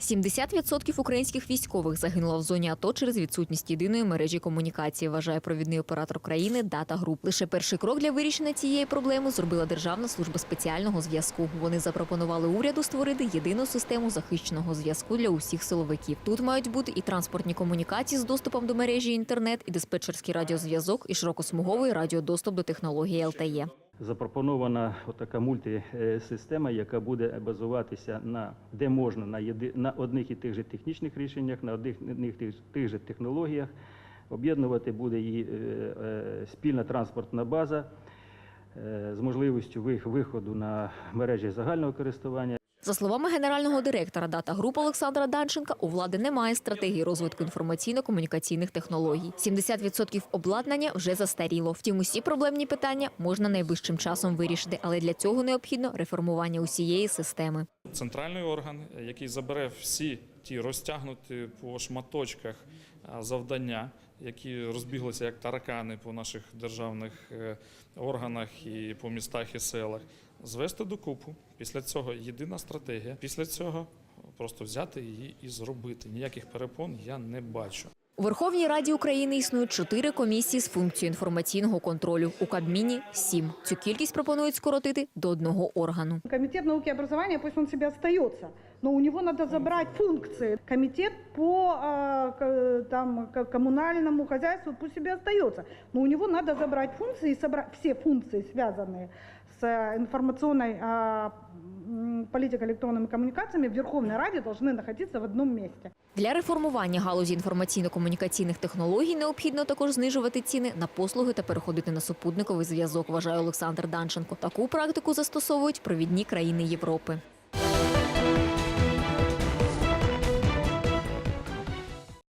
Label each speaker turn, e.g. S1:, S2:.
S1: 70% українських військових загинуло в зоні АТО через відсутність єдиної мережі комунікації, вважає провідний оператор країни Дата Груп. Лише перший крок для вирішення цієї проблеми зробила Державна служба спеціального зв'язку. Вони запропонували уряду створити єдину систему захищеного зв'язку для усіх силовиків. Тут мають бути і транспортні комунікації з доступом до мережі інтернет, і диспетчерський радіозв'язок, і широкосмуговий радіодоступ до технології. ЛТЕ.
S2: Запропонована така мультисистема, яка буде базуватися на де можна на єди, на одних і тих же технічних рішеннях, на одних і тих, тих же технологіях. Об'єднувати буде її е, е, спільна транспортна база е, з можливістю виходу на мережі загального користування.
S1: За словами генерального директора Дата Груп Олександра Данченка, у влади немає стратегії розвитку інформаційно-комунікаційних технологій. 70% обладнання вже застаріло. Втім, усі проблемні питання можна найближчим часом вирішити, але для цього необхідно реформування усієї системи.
S3: центральний орган, який забере всі ті розтягнуті по шматочках завдання, які розбіглися як таракани по наших державних е, органах і по містах і селах, звести докупу. Після цього єдина стратегія. Після цього просто взяти її і зробити. Ніяких перепон я не бачу.
S1: У Верховній Раді України існують чотири комісії з функцією інформаційного контролю. У Кабміні сім. Цю кількість пропонують скоротити до одного органу.
S4: Комітет науки і образування, пусть він себе остается, но у него надо забрать функции. Комитет по а, к- там, к- коммунальному хозяйству пусть себе остается, но у него надо забрать функции и собрать все функции, связанные с а, информационной а, м, политикой электронными коммуникациями в Верховной Раде должны находиться в одном месте.
S1: Для реформування галузі інформаційно-комунікаційних технологій необхідно також знижувати ціни на послуги та переходити на супутниковий зв'язок, вважає Олександр Данченко. Таку практику застосовують провідні країни Європи.